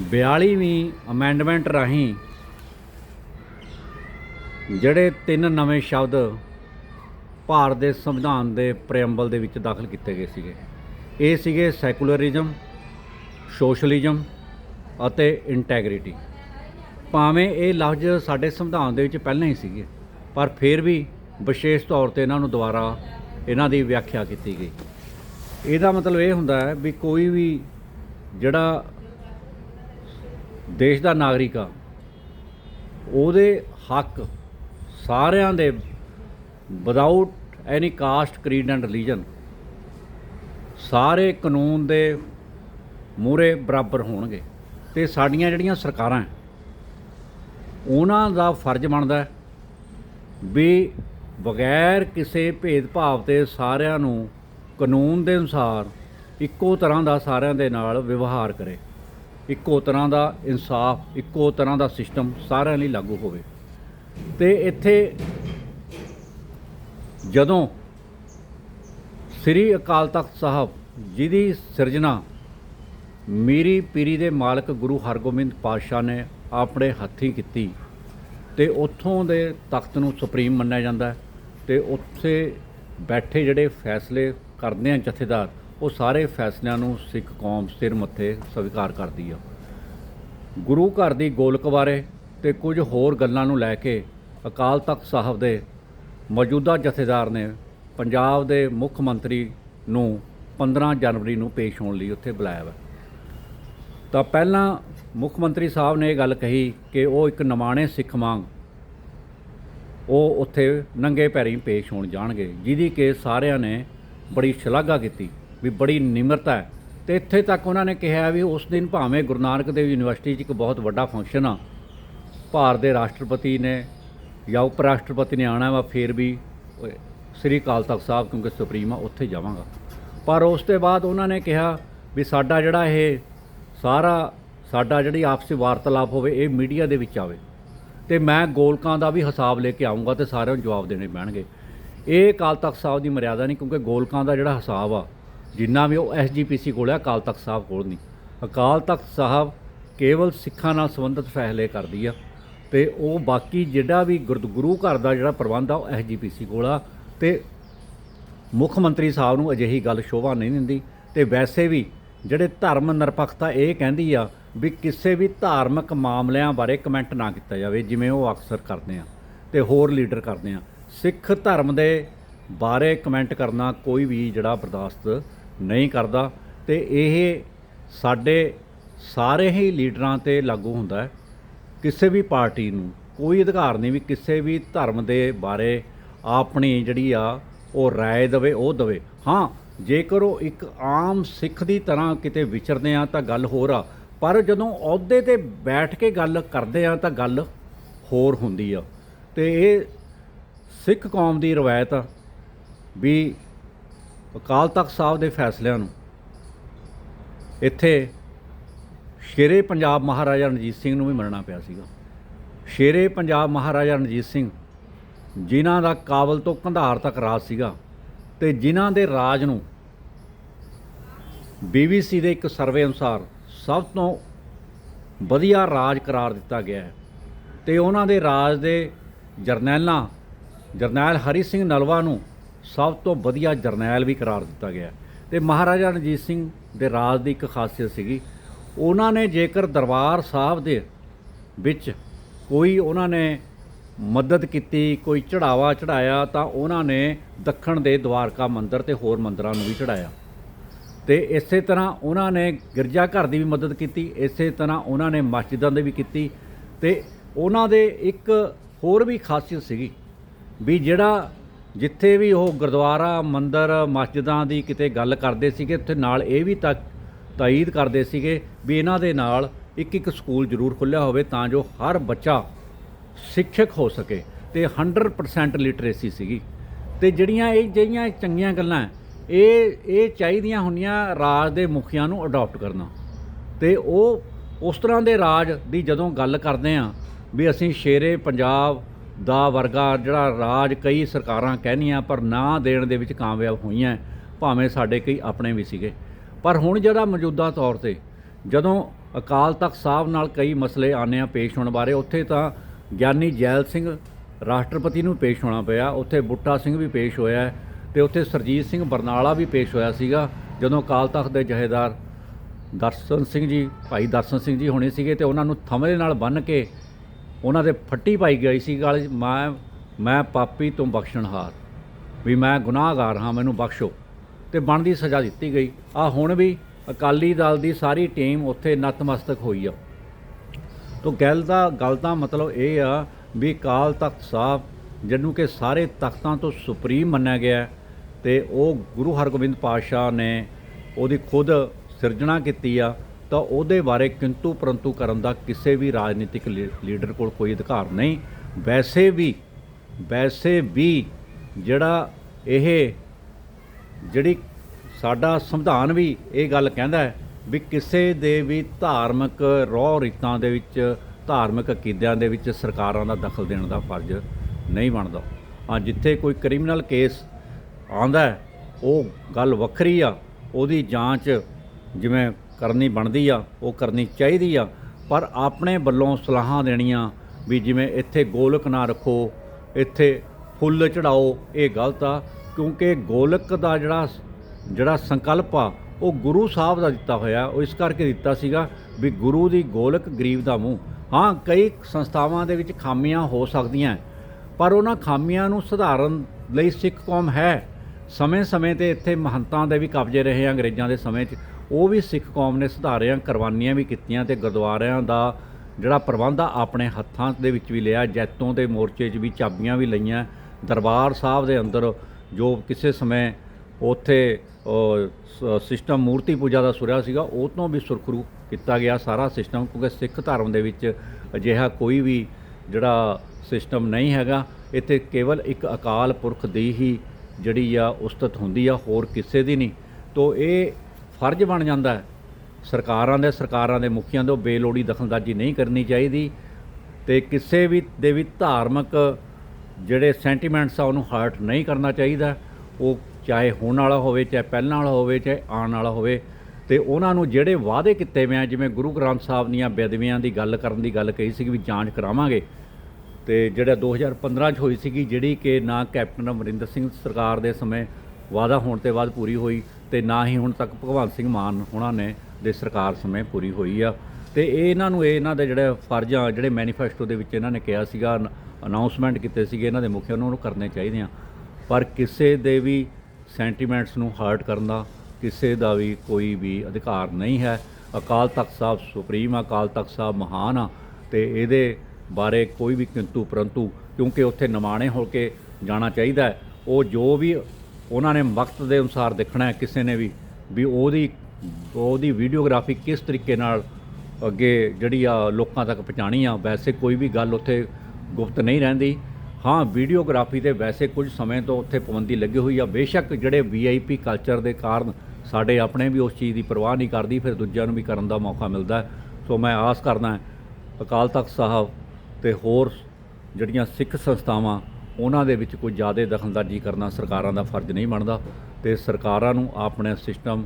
42ਵੀਂ amendment ਰਾਹੀਂ ਜਿਹੜੇ ਤਿੰਨ ਨਵੇਂ ਸ਼ਬਦ ਭਾਰਤ ਦੇ ਸੰਵਿਧਾਨ ਦੇ ਪ੍ਰੀਐਮਬਲ ਦੇ ਵਿੱਚ ਦਾਖਲ ਕੀਤੇ ਗਏ ਸੀਗੇ। ਇਹ ਸੀਗੇ ਸੈਕੂਲਰਿਜ਼ਮ ਸੋਸ਼ਲਿਜ਼ਮ ਅਤੇ ਇੰਟੈਗ੍ਰਿਟੀ ਭਾਵੇਂ ਇਹ ਲਫ਼ਜ਼ ਸਾਡੇ ਸੰਵਿਧਾਨ ਦੇ ਵਿੱਚ ਪਹਿਲਾਂ ਹੀ ਸੀਗੇ, ਪਰ ਫਿਰ ਵੀ ਵਿਸ਼ੇਸ਼ ਤੌਰ ਤੇ ਇਹਨਾਂ ਨੂੰ ਦੁਬਾਰਾ ਇਹਨਾਂ ਦੀ ਵਿਆਖਿਆ ਕੀਤੀ ਗਈ। ਇਹਦਾ ਮਤਲਬ ਇਹ ਹੁੰਦਾ ਹੈ ਵੀ ਕੋਈ ਵੀ ਜਿਹੜਾ ਦੇਸ਼ ਦਾ ਨਾਗਰਿਕ ਆ। ਉਹਦੇ ਹੱਕ ਸਾਰਿਆਂ ਦੇ without any caste creed and religion ਸਾਰੇ ਕਾਨੂੰਨ ਦੇ ਮੂਰੇ ਬਰਾਬਰ ਹੋਣਗੇ। ਤੇ ਸਾਡੀਆਂ ਜਿਹੜੀਆਂ ਸਰਕਾਰਾਂ ਉਹਨਾਂ ਦਾ ਫਰਜ਼ ਬਣਦਾ ਵੀ ਬਗੈਰ ਕਿਸੇ ਭੇਦਭਾਵ ਤੇ ਸਾਰਿਆਂ ਨੂੰ ਕਾਨੂੰਨ ਦੇ ਅਨੁਸਾਰ ਇੱਕੋ ਤਰ੍ਹਾਂ ਦਾ ਸਾਰਿਆਂ ਦੇ ਨਾਲ ਵਿਵਹਾਰ ਕਰੇ। ਇੱਕੋ ਤਰ੍ਹਾਂ ਦਾ ਇਨਸਾਫ, ਇੱਕੋ ਤਰ੍ਹਾਂ ਦਾ ਸਿਸਟਮ ਸਾਰਿਆਂ ਲਈ ਲਾਗੂ ਹੋਵੇ। ਤੇ ਇੱਥੇ ਜਦੋਂ ਸ੍ਰੀ ਅਕਾਲ ਤਖਤ ਸਾਹਿਬ ਜਿਹਦੀ ਸਿਰਜਣਾ ਮੀਰੀ ਪੀਰੀ ਦੇ ਮਾਲਕ ਗੁਰੂ ਹਰਗੋਬਿੰਦ ਪਾਤਸ਼ਾਹ ਨੇ ਆਪਣੇ ਹੱਥੀਂ ਕੀਤੀ, ਤੇ ਉੱਥੋਂ ਦੇ ਤਖਤ ਨੂੰ ਸੁਪਰੀਮ ਮੰਨਿਆ ਜਾਂਦਾ ਹੈ ਤੇ ਉੱਥੇ ਬੈਠੇ ਜਿਹੜੇ ਫੈਸਲੇ ਕਰਦੇ ਆ ਜਥੇਦਾਰ ਉਹ ਸਾਰੇ ਫੈਸਲਿਆਂ ਨੂੰ ਸਿੱਖ ਕੌਮ ਸਿਰ ਮੱਥੇ ਸਵੀਕਾਰ ਕਰਦੀ ਆ। ਗੁਰੂ ਘਰ ਦੀ ਗੋਲਕ ਬਾਰੇ ਤੇ ਕੁਝ ਹੋਰ ਗੱਲਾਂ ਨੂੰ ਲੈ ਕੇ ਅਕਾਲ ਤਖਤ ਸਾਹਿਬ ਦੇ ਮੌਜੂਦਾ ਜਥੇਦਾਰ ਨੇ ਪੰਜਾਬ ਦੇ ਮੁੱਖ ਮੰਤਰੀ ਨੂੰ 15 ਜਨਵਰੀ ਨੂੰ ਪੇਸ਼ ਹੋਣ ਲਈ ਉੱਥੇ ਬੁਲਾਇਆ ਵਾ। ਤਾਂ ਪਹਿਲਾਂ ਮੁੱਖ ਮੰਤਰੀ ਸਾਹਿਬ ਨੇ ਇਹ ਗੱਲ ਕਹੀ ਕਿ ਉਹ ਇੱਕ ਨਮਾਣੇ ਸਿੱਖ ਵਾਂਗ ਉਹ ਉੱਥੇ ਨੰਗੇ ਪੈਰੀਂ ਪੇਸ਼ ਹੋਣ ਜਾਣਗੇ, ਜਿਹਦੀ ਕਿ ਸਾਰਿਆਂ ਨੇ ਬੜੀ ਸ਼ਲਾਘਾ ਕੀਤੀ। ਵੀ ਬੜੀ ਨਿਮਰਤਾ ਹੈ। ਤੇ ਇੱਥੇ ਤੱਕ ਉਹਨਾਂ ਨੇ ਕਿਹਾ ਵੀ ਉਸ ਦਿਨ ਭਾਵੇਂ ਗੁਰੂ ਨਾਨਕ ਦੇਵ ਯੂਨੀਵਰਸਿਟੀ 'ਚ ਇੱਕ ਬਹੁਤ ਵੱਡਾ ਫੰਕਸ਼ਨ ਆ, ਭਾਰਤ ਦੇ ਰਾਸ਼ਟਰਪਤੀ ਨੇ ਜਾਂ ਉਪ ਰਾਸ਼ਟਰਪਤੀ ਨੇ ਆਣਾ ਵਾ, ਫੇਰ ਵੀ ਸ੍ਰੀ ਅਕਾਲ ਤਖਤ ਸਾਹਿਬ ਕਿਉਂਕਿ ਸੁਪਰੀਮ ਆ, ਉੱਥੇ ਜਾਵਾਂਗਾ। ਪਰ ਉਸ ਤੋਂ ਬਾਅਦ ਉਹਨਾਂ ਨੇ ਕਿਹਾ ਵੀ ਸਾਡਾ ਜਿਹੜਾ ਇਹ ਸਾਰਾ, ਸਾਡਾ ਜਿਹੜੀ ਆਪਸੀ ਵਾਰਤਾਲਾਪ ਹੋਵੇ, ਇਹ ਮੀਡੀਆ ਦੇ ਵਿੱਚ ਆਵੇ। ਤੇ ਮੈਂ ਗੋਲਕਾਂ ਦਾ ਵੀ ਹਿਸਾਬ ਲੈ ਕੇ ਆਉਂਗਾ ਤੇ ਸਾਰਿਆਂ ਨੂੰ ਜਵਾਬ ਦੇਣੇ ਪੈਣਗੇ। ਇਹ ਅਕਾਲ ਤਖਤ ਸਾਹਿਬ ਦੀ ਮਰਿਆਦਾ ਨਹੀਂ ਕਿਉਂਕਿ ਗੋਲਕਾਂ ਦਾ ਜਿਹੜਾ ਹਿਸਾਬ ਆ ਜਿੰਨਾ ਵੀ ਉਹ ਐਸਜੀਪੀਸੀ ਕੋਲ ਹੈ, ਅਕਾਲ ਤਖਤ ਸਾਹਿਬ ਕੋਲ ਨਹੀਂ। ਅਕਾਲ ਤਖਤ ਸਾਹਿਬ ਕੇਵਲ ਸਿੱਖਾਂ ਨਾਲ ਸੰਬੰਧਿਤ ਫੈਸਲੇ ਕਰਦੀ ਆ ਤੇ ਉਹ ਬਾਕੀ ਜਿਹੜਾ ਵੀ ਗੁਰਦ- ਗੁਰੂ ਘਰ ਦਾ ਜਿਹੜਾ ਪ੍ਰਬੰਧ ਆ, ਉਹ ਐਸਜੀਪੀਸੀ ਕੋਲ ਆ ਤੇ ਮੁੱਖ ਮੰਤਰੀ ਸਾਹਿਬ ਨੂੰ ਅਜਿਹੀ ਗੱਲ ਸ਼ੋਭਾ ਨਹੀਂ ਦਿੰਦੀ। ਤੇ ਵੈਸੇ ਵੀ ਜਿਹੜੇ ਧਰਮ ਨਿਰਪੱਖਤਾ ਇਹ ਕਹਿੰਦੀ ਆ ਵੀ ਕਿਸੇ ਵੀ ਧਾਰਮਿਕ ਮਾਮਲਿਆਂ ਬਾਰੇ ਕਮੈਂਟ ਨਾ ਕੀਤਾ ਜਾਵੇ, ਜਿਵੇਂ ਉਹ ਅਕਸਰ ਕਰਦੇ ਆ ਤੇ ਹੋਰ ਲੀਡਰ ਕਰਦੇ ਆ। ਸਿੱਖ ਧਰਮ ਦੇ ਬਾਰੇ ਕਮੈਂਟ ਕਰਨਾ ਕੋਈ ਵੀ ਜਿਹੜਾ ਬਰਦਾਸ਼ਤ ਨਹੀਂ ਕਰਦਾ ਤੇ ਇਹ ਸਾਡੇ ਸਾਰੇ ਹੀ ਲੀਡਰਾਂ ਤੇ ਲਾਗੂ ਹੁੰਦਾ ਹੈ। ਕਿਸੇ ਵੀ ਪਾਰਟੀ ਨੂੰ ਕੋਈ ਅਧਿਕਾਰ ਨਹੀਂ ਵੀ ਕਿਸੇ ਵੀ ਧਰਮ ਦੇ ਬਾਰੇ ਆਪਣੀ ਜਿਹੜੀ ਆ ਉਹ ਰਾਏ ਦੇਵੇ, ਉਹ ਦੇਵੇ। ਹਾਂ, ਜੇਕਰ ਉਹ ਇੱਕ ਆਮ ਸਿੱਖ ਦੀ ਤਰ੍ਹਾਂ ਕਿਤੇ ਵਿਚਰਦੇ ਆ ਤਾਂ ਗੱਲ ਹੋਰ ਆ, ਪਰ ਜਦੋਂ ਅਹੁਦੇ ਤੇ ਬੈਠ ਕੇ ਗੱਲ ਕਰਦੇ ਆ ਤਾਂ ਗੱਲ ਹੋਰ ਹੁੰਦੀ ਆ। ਤੇ ਇਹ ਸਿੱਖ ਕੌਮ ਦੀ ਰਵਾਇਤ ਆ ਵੀ ਅਕਾਲ ਤਖਤ ਸਾਹਿਬ ਦੇ ਫੈਸਲਿਆਂ ਨੂੰ। ਇੱਥੇ ਸ਼ੇਰੇ ਪੰਜਾਬ ਮਹਾਰਾਜਾ ਰਣਜੀਤ ਸਿੰਘ ਨੂੰ ਵੀ ਮੰਨਣਾ ਪਿਆ ਸੀਗਾ। ਸ਼ੇਰੇ ਪੰਜਾਬ ਮਹਾਰਾਜਾ ਰਣਜੀਤ ਸਿੰਘ ਜਿਨ੍ਹਾਂ ਦਾ ਕਾਬਲ ਤੋਂ ਕੰਧਾਰ ਤੱਕ ਰਾਜ ਸੀਗਾ ਤੇ ਜਿਨ੍ਹਾਂ ਦੇ ਰਾਜ ਨੂੰ BBC ਦੇ ਇੱਕ ਸਰਵੇ ਅਨੁਸਾਰ ਸਭ ਤੋਂ ਵਧੀਆ ਰਾਜ ਕਰਾਰ ਦਿੱਤਾ ਗਿਆ ਹੈ ਤੇ ਉਹਨਾਂ ਦੇ ਰਾਜ ਦੇ ਜਰਨੈਲਾਂ ਜਰਨੈਲ ਹਰੀ ਸਿੰਘ ਨਲਵਾ ਨੂੰ ਸਭ ਤੋਂ ਵਧੀਆ ਜਰਨੈਲ ਵੀ ਕਰਾਰ ਦਿੱਤਾ ਗਿਆ ਹੈ। ਤੇ ਮਹਾਰਾਜਾ ਰਣਜੀਤ ਸਿੰਘ ਦੇ ਰਾਜ ਦੀ ਇੱਕ ਖਾਸੀਅਤ ਸੀਗੀ। ਉਹਨਾਂ ਨੇ ਜੇਕਰ ਦਰਬਾਰ ਸਾਹਿਬ ਦੇ ਵਿੱਚ ਕੋਈ ਉਹਨਾਂ ਨੇ ਮਦਦ ਕੀਤੀ, ਕੋਈ ਚੜਾਵਾ ਚੜਾਇਆ, ਤਾਂ ਉਹਨਾਂ ਨੇ ਦੱਖਣ ਦੇ ਦਵਾਰਕਾ ਮੰਦਿਰ ਤੇ ਹੋਰ ਮੰਦਰਾਂ ਨੂੰ ਵੀ ਚੜਾਇਆ। ਤੇ ਇਸੇ ਤਰ੍ਹਾਂ ਉਹਨਾਂ ਨੇ ਗਿਰਜਾ ਘਰ ਦੀ ਵੀ ਮਦਦ ਕੀਤੀ, ਇਸੇ ਤਰ੍ਹਾਂ ਉਹਨਾਂ ਨੇ ਮਸਜਿਦਾਂ ਦੀ ਵੀ ਕੀਤੀ। ਤੇ ਉਹਨਾਂ ਦੇ ਇੱਕ ਹੋਰ ਵੀ ਖਾਸੀਅਤ ਸੀਗੀ ਵੀ ਜਿਹੜਾ ਜਿੱਥੇ ਵੀ ਉਹ ਗੁਰਦੁਆਰਾ, ਮੰਦਰ, ਮਸਜਿਦਾਂ ਦੀ ਕਿਤੇ ਗੱਲ ਕਰਦੇ ਸੀਗੇ, ਉੱਥੇ ਨਾਲ ਇਹ ਵੀ ਤੱਕ ਤਾਇਦ ਕਰਦੇ ਸੀਗੇ ਵੀ ਇਹਨਾਂ ਦੇ ਨਾਲ ਇੱਕ ਇੱਕ ਸਕੂਲ ਜ਼ਰੂਰ ਖੁੱਲ੍ਹਿਆ ਹੋਵੇ ਤਾਂ ਜੋ ਹਰ ਬੱਚਾ ਸਿੱਖਿਅਕ ਹੋ ਸਕੇ ਤੇ 100% ਲਿਟਰੇਸੀ ਸੀਗੀ। ਤੇ ਜਿਹੜੀਆਂ ਇਹ ਜਿਹੜੀਆਂ ਚੰਗੀਆਂ ਗੱਲਾਂ ਇਹ ਇਹ ਚਾਹੀਦੀਆਂ ਹੁੰਦੀਆਂ ਰਾਜ ਦੇ ਮੁਖੀਆਂ ਨੂੰ ਅਡਾਪਟ ਕਰਨਾ। ਤੇ ਉਹ ਉਸ ਤਰ੍ਹਾਂ ਦੇ ਰਾਜ ਦੀ ਜਦੋਂ ਗੱਲ ਕਰਦੇ ਆ ਵੀ ਅਸੀਂ ਸ਼ੇਰੇ, ਪੰਜਾਬ ਦਾ ਵਰਗਾ ਜਿਹੜਾ ਰਾਜ ਕਈ ਸਰਕਾਰਾਂ ਕਹਿਨੀਆਂ ਪਰ ਨਾ ਦੇਣ ਦੇ ਵਿੱਚ ਕਾਮਯਾਬ ਹੋਈਆਂ, ਭਾਵੇਂ ਸਾਡੇ ਕਈ ਆਪਣੇ ਵੀ ਸੀਗੇ। ਪਰ ਹੁਣ ਜਿਹੜਾ ਮੌਜੂਦਾ ਤੌਰ ਤੇ ਜਦੋਂ ਅਕਾਲ ਤਖਤ ਸਾਹਿਬ ਨਾਲ ਕਈ ਮਸਲੇ ਆਨੇ ਆ ਪੇਸ਼ ਹੋਣ ਬਾਰੇ, ਉੱਥੇ ਤਾਂ ਗਿਆਨੀ ਜੈਲ ਸਿੰਘ ਰਾਸ਼ਟਰਪਤੀ ਨੂੰ ਪੇਸ਼ ਹੋਣਾ ਪਿਆ, ਉੱਥੇ ਬੁੱਟਾ ਸਿੰਘ ਵੀ ਪੇਸ਼ ਹੋਇਆ ਹੈ ਤੇ ਉੱਥੇ ਸਰਜੀਤ ਸਿੰਘ ਬਰਨਾਲਾ ਵੀ ਪੇਸ਼ ਹੋਇਆ ਸੀਗਾ, ਜਦੋਂ ਅਕਾਲ ਤਖਤ ਦੇ ਜਹੇਦਾਰ ਦਰਸ਼ਨ ਸਿੰਘ ਜੀ, ਭਾਈ ਦਰਸ਼ਨ ਸਿੰਘ ਜੀ ਹੋਣੇ ਸੀਗੇ ਤੇ ਉਹਨਾਂ ਨੂੰ ਥਮਲੇ ਨਾਲ ਬੰਨ੍ਹ ਕੇ ਉਹਨਾਂ ਦੇ ਫੱਟੀ ਪਾਈ ਗਈ ਸੀ ਗਲ ਮੈਂ ਮੈਂ ਪਾਪੀ ਤੋਂ ਬਖਸ਼ਣਹਾਰ, ਵੀ ਮੈਂ ਗੁਨਾਹਗਾਰ ਹਾਂ, ਮੈਨੂੰ ਬਖਸ਼ੋ। ਤੇ ਬਣਦੀ ਸਜ਼ਾ ਦਿੱਤੀ ਗਈ। ਆ ਹੁਣ ਵੀ ਅਕਾਲੀ ਦਲ ਦੀ ਸਾਰੀ ਟੀਮ ਉੱਥੇ ਨਤਮਸਤਕ ਹੋਈ ਆ। ਤੋ ਗੱਲ ਦਾ ਗੱਲ ਦਾ ਮਤਲਬ ਇਹ ਆ ਵੀ ਅਕਾਲ ਤਖਤ ਸਾਹਿਬ ਜਿਹਨੂੰ ਕਿ ਸਾਰੇ ਤਖਤਾਂ ਤੋਂ ਸੁਪਰੀਮ ਮੰਨਿਆ ਗਿਆ ਹੈ, ਤੇ ਉਹ ਗੁਰੂ ਹਰਗੋਬਿੰਦ ਪਾਤਸ਼ਾਹ ਨੇ ਉਹਦੀ ਖੁਦ ਸਿਰਜਣਾ ਕੀਤੀ ਆ। ਤਾਂ ਉਹਦੇ ਬਾਰੇ ਕਿੰਤੂ ਪਰੰਤੂ ਕਰਨ ਦਾ ਕਿਸੇ ਵੀ ਰਾਜਨੀਤਿਕ ਲੀ- ਲੀਡਰ ਕੋਲ ਕੋਈ ਅਧਿਕਾਰ ਨਹੀਂ। ਵੈਸੇ ਵੀ ਵੈਸੇ ਵੀ ਜਿਹੜਾ ਇਹ, ਜਿਹੜੀ ਸਾਡਾ ਸੰਵਿਧਾਨ ਵੀ ਇਹ ਗੱਲ ਕਹਿੰਦਾ ਹੈ ਵੀ ਕਿਸੇ ਦੇ ਵੀ ਧਾਰਮਿਕ ਰੋਹ ਰੀਤਾਂ ਦੇ ਵਿੱਚ, ਧਾਰਮਿਕ ਅਕੀਦਿਆਂ ਦੇ ਵਿੱਚ ਸਰਕਾਰਾਂ ਦਾ ਦਖਲ ਦੇਣ ਦਾ ਫਰਜ਼ ਨਹੀਂ ਬਣਦਾ। ਹਾਂ, ਜਿੱਥੇ ਕੋਈ ਕ੍ਰਿਮੀਨਲ ਕੇਸ ਆਉਂਦਾ ਉਹ ਗੱਲ ਵੱਖਰੀ ਆ, ਉਹਦੀ ਜਾਂਚ ਜਿਵੇਂ ਕਰਨੀ ਬਣਦੀ ਆ, ਉਹ ਕਰਨੀ ਚਾਹੀਦੀ ਆ। ਪਰ ਆਪਣੇ ਵੱਲੋਂ ਸਲਾਹਾਂ ਦੇਣੀਆਂ ਵੀ ਜਿਵੇਂ ਇੱਥੇ ਗੋਲਕ ਨਾ ਰੱਖੋ, ਇੱਥੇ ਫੁੱਲ ਚੜਾਓ, ਇਹ ਗਲਤ ਆ। ਕਿਉਂਕਿ ਗੋਲਕ ਦਾ ਜਿਹੜਾ ਜਿਹੜਾ ਸੰਕਲਪ ਆ, ਉਹ ਗੁਰੂ ਸਾਹਿਬ ਦਾ ਦਿੱਤਾ ਹੋਇਆ, ਉਹ ਇਸ ਕਰਕੇ ਦਿੱਤਾ ਸੀਗਾ ਵੀ ਗੁਰੂ ਦੀ ਗੋਲਕ ਗਰੀਬ ਦਾ ਮੂੰਹ। ਹਾਂ, ਕਈ ਸੰਸਥਾਵਾਂ ਦੇ ਵਿੱਚ ਖਾਮੀਆਂ ਹੋ ਸਕਦੀਆਂ, ਪਰ ਉਹਨਾਂ ਖਾਮੀਆਂ ਨੂੰ ਸੁਧਾਰਨ ਲਈ ਸਿੱਖ ਕੌਮ ਹੈ। ਸਮੇਂ-ਸਮੇਂ ਤੇ ਇੱਥੇ ਮਹੰਤਾਂ ਦੇ ਵੀ ਕਬਜ਼ੇ ਰਹੇ ਆ, ਅੰਗਰੇਜ਼ਾਂ ਦੇ ਸਮੇਂ 'ਚ। ਉਹ ਵੀ ਸਿੱਖ ਕੌਮ ਨੇ ਸੁਧਾਰਿਆਂ, ਕੁਰਬਾਨੀਆਂ ਵੀ ਕੀਤੀਆਂ ਤੇ ਗੁਰਦੁਆਰਿਆਂ ਦਾ ਜਿਹੜਾ ਪ੍ਰਬੰਧ ਆ, ਆਪਣੇ ਹੱਥਾਂ ਦੇ ਵਿੱਚ ਵੀ ਲਿਆ, ਜੈਤੋਂ ਦੇ ਮੋਰਚੇ 'ਚ ਵੀ ਚਾਬੀਆਂ ਵੀ ਲਈਆਂ। ਦਰਬਾਰ ਸਾਹਿਬ ਦੇ ਅੰਦਰ ਜੋ ਕਿਸੇ ਸਮੇਂ ਉੱਥੇ ਸਿਸਟਮ ਮੂਰਤੀ ਪੂਜਾ ਦਾ ਸੁਰਿਆ ਸੀਗਾ, ਉਹ ਤੋਂ ਵੀ ਸੁਰਖਰੂ ਕੀਤਾ ਗਿਆ ਸਾਰਾ ਸਿਸਟਮ, ਕਿਉਂਕਿ ਸਿੱਖ ਧਰਮ ਦੇ ਵਿੱਚ ਅਜਿਹਾ ਕੋਈ ਵੀ ਜਿਹੜਾ ਸਿਸਟਮ ਨਹੀਂ ਹੈਗਾ। ਇੱਥੇ ਕੇਵਲ ਇੱਕ ਅਕਾਲ ਪੁਰਖ ਦੀ ਹੀ ਜਿਹੜੀ ਆ, ਉਸਤਤ ਹੁੰਦੀ ਆ, ਹੋਰ ਕਿਸੇ ਦੀ ਨਹੀਂ। ਤੋ ਇਹ ਫਰਜ਼ ਬਣ ਜਾਂਦਾ ਹੈ। ਸਰਕਾਰਾਂ ਦੇ ਸਰਕਾਰਾਂ ਦੇ ਮੁਖੀਆਂ ਦੇ ਉਹ ਬੇਲੋੜੀ ਦਖਲਅੰਦਾਜ਼ੀ ਨਹੀਂ ਕਰਨੀ ਚਾਹੀਦੀ ਤੇ ਕਿਸੇ ਵੀ ਦੇ ਵੀ ਧਾਰਮਿਕ ਜਿਹੜੇ ਸੈਂਟੀਮੈਂਟਸ ਆ ਉਹਨੂੰ ਹਰਟ ਨਹੀਂ ਕਰਨਾ ਚਾਹੀਦਾ। ਉਹ ਚਾਹੇ ਹੋਣ ਵਾਲਾ ਹੋਵੇ, ਚਾਹੇ ਪਹਿਲਾਂ ਵਾਲਾ ਹੋਵੇ, ਚਾਹੇ ਆਉਣ ਵਾਲਾ ਹੋਵੇ ਤੇ ਉਹਨਾਂ ਨੂੰ ਜਿਹੜੇ ਵਾਅਦੇ ਕੀਤੇ ਹੋਏ ਆ, ਜਿਵੇਂ ਗੁਰੂ ਗ੍ਰੰਥ ਸਾਹਿਬ ਦੀਆਂ ਬੇਦਵੀਆਂ ਦੀ ਗੱਲ ਕਰਨ ਦੀ ਗੱਲ ਕਹੀ ਸੀ ਵੀ ਜਾਂਚ ਕਰਾਵਾਂਗੇ ਤੇ ਜਿਹੜਾ 2015 ਚ ਹੋਈ ਸੀਗੀ, ਜਿਹੜੀ ਕਿ ਨਾ ਕੈਪਟਨ ਅਮਰਿੰਦਰ ਸਿੰਘ ਸਰਕਾਰ ਦੇ ਸਮੇਂ ਵਾਅਦਾ ਹੋਣ ਤੇ ਬਾਅਦ ਪੂਰੀ ਹੋਈ ਤੇ ਨਾ ਹੀ ਹੁਣ ਤੱਕ ਭਗਵੰਤ ਸਿੰਘ ਮਾਨ ਉਹਨਾਂ ਨੇ ਦੇ ਸਰਕਾਰ ਸਮੇਂ ਪੂਰੀ ਹੋਈ ਆ। ਤੇ ਇਹ ਇਹਨਾਂ ਨੂੰ ਇਹ ਇਹਨਾਂ ਦੇ ਜਿਹੜੇ ਫਰਜ਼ ਆ ਜਿਹੜੇ ਮੈਨੀਫੈਸਟੋ ਦੇ ਵਿੱਚ ਇਹਨਾਂ ਨੇ ਕਿਹਾ ਸੀਗਾ ਅਨਾਉਂਸਮੈਂਟ ਕੀਤੇ ਸੀਗੇ ਇਹਨਾਂ ਦੇ ਮੁਖੀ ਉਹਨਾਂ ਨੂੰ ਕਰਨੇ ਚਾਹੀਦੇ ਆ। ਪਰ ਕਿਸੇ ਦੇ ਵੀ ਸੈਂਟੀਮੈਂਟਸ ਨੂੰ ਹਰਟ ਕਰਨ ਦਾ ਕਿਸੇ ਦਾ ਵੀ ਕੋਈ ਵੀ ਅਧਿਕਾਰ ਨਹੀਂ ਹੈ। ਅਕਾਲ ਤਖਤ ਸਾਹਿਬ ਸੁਪਰੀਮ ਆ, ਅਕਾਲ ਤਖਤ ਸਾਹਿਬ ਮਹਾਨ ਆ ਤੇ ਇਹਦੇ ਬਾਰੇ ਕੋਈ ਵੀ ਕਿੰਤੂ ਪਰੰਤੂ ਕਿਉਂਕਿ ਉੱਥੇ ਨਿਮਾਣੇ ਹੋ ਕੇ ਜਾਣਾ ਚਾਹੀਦਾ ਹੈ। ਉਹ ਜੋ ਵੀ ਉਹਨਾਂ ਨੇ ਵਕਤ ਦੇ ਅਨੁਸਾਰ ਦੇਖਣਾ ਹੈ ਕਿਸੇ ਨੇ ਵੀ ਵੀ ਉਹਦੀ ਉਹਦੀ ਵੀਡੀਓਗ੍ਰਾਫੀ ਕਿਸ ਤਰੀਕੇ ਨਾਲ ਅੱਗੇ ਜਿਹੜੀ ਆ ਲੋਕਾਂ ਤੱਕ ਪਹੁੰਚਾਣੀ ਆ। ਵੈਸੇ ਕੋਈ ਵੀ ਗੱਲ ਉੱਥੇ ਗੁਪਤ ਨਹੀਂ ਰਹਿੰਦੀ। ਹਾਂ ਵੀਡੀਓਗ੍ਰਾਫੀ ਦੇ ਵੈਸੇ ਕੁਝ ਸਮੇਂ ਤੋਂ ਉੱਥੇ ਪਾਬੰਦੀ ਲੱਗੀ ਹੋਈ ਆ। ਬੇਸ਼ੱਕ ਜਿਹੜੇ ਵੀਆਈਪੀ ਕਲਚਰ ਦੇ ਕਾਰਨ ਸਾਡੇ ਆਪਣੇ ਵੀ ਉਸ ਚੀਜ਼ ਦੀ ਪਰਵਾਹ ਨਹੀਂ ਕਰਦੀ, ਫਿਰ ਦੂਜਿਆਂ ਨੂੰ ਵੀ ਕਰਨ ਦਾ ਮੌਕਾ ਮਿਲਦਾ ਸੋ ਮੈਂ ਆਸ ਕਰਦਾ ਅਕਾਲ ਤਖਤ ਸਾਹਿਬ ਤੇ ਹੋਰ ਜਿਹੜੀਆਂ ਸਿੱਖ ਸੰਸਥਾਵਾਂ ਉਹਨਾਂ ਦੇ ਵਿੱਚ ਕੋਈ ਜ਼ਿਆਦਾ ਦਖਲਅੰਦਾਜ਼ੀ ਕਰਨਾ ਸਰਕਾਰਾਂ ਦਾ ਫਰਜ਼ ਨਹੀਂ ਬਣਦਾ ਤੇ ਸਰਕਾਰਾਂ ਨੂੰ ਆਪਣੇ ਸਿਸਟਮ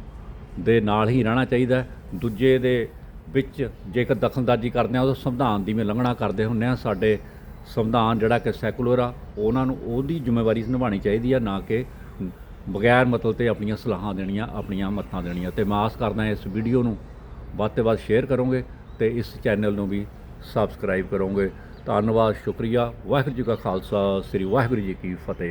ਦੇ ਨਾਲ ਹੀ ਰਹਿਣਾ ਚਾਹੀਦਾ ਦੂਜੇ ਦੇ ਵਿੱਚ ਜੇਕਰ ਦਖਲਅੰਦਾਜ਼ੀ ਕਰਦੇ ਆ ਉਹ ਸੰਵਿਧਾਨ ਦੀ ਮੈਂ ਲੰਘਣਾ ਕਰਦੇ ਹੁੰਦੇ ਆ। ਸਾਡੇ ਸੰਵਿਧਾਨ ਜਿਹੜਾ ਕਿ ਸੈਕੂਲਰ ਆ, ਉਹਨਾਂ ਨੂੰ ਉਹਦੀ ਜ਼ਿੰਮੇਵਾਰੀ ਨਿਭਾਉਣੀ ਚਾਹੀਦੀ ਆ, ਨਾ ਕਿ ਬਗੈਰ ਮਤਲਬ ਤੇ ਆਪਣੀਆਂ ਸਲਾਹਾਂ ਦੇਣੀਆਂ, ਆਪਣੀਆਂ ਮੱਤਾਂ ਦੇਣੀਆਂ। ਤੇ ਮੈਂ ਆਸ ਕਰਦਾ ਇਸ ਵੀਡੀਓ ਨੂੰ ਵੱਧ ਤੋਂ ਵੱਧ ਸ਼ੇਅਰ ਕਰੋਗੇ ਤੇ ਇਸ ਚੈਨਲ ਨੂੰ ਵੀ ਸਬਸਕ੍ਰਾਈਬ ਕਰੋਗੇ। ਧੰਨਵਾਦ ਸ਼ੁਕਰੀਆ। ਵਾਹਿਗੁਰੂ ਜੀ ਕਾ ਖਾਲਸਾ ਸ੍ਰੀ ਵਾਹਿਗੁਰੂ ਜੀ ਕੀ ਫਤਿਹ।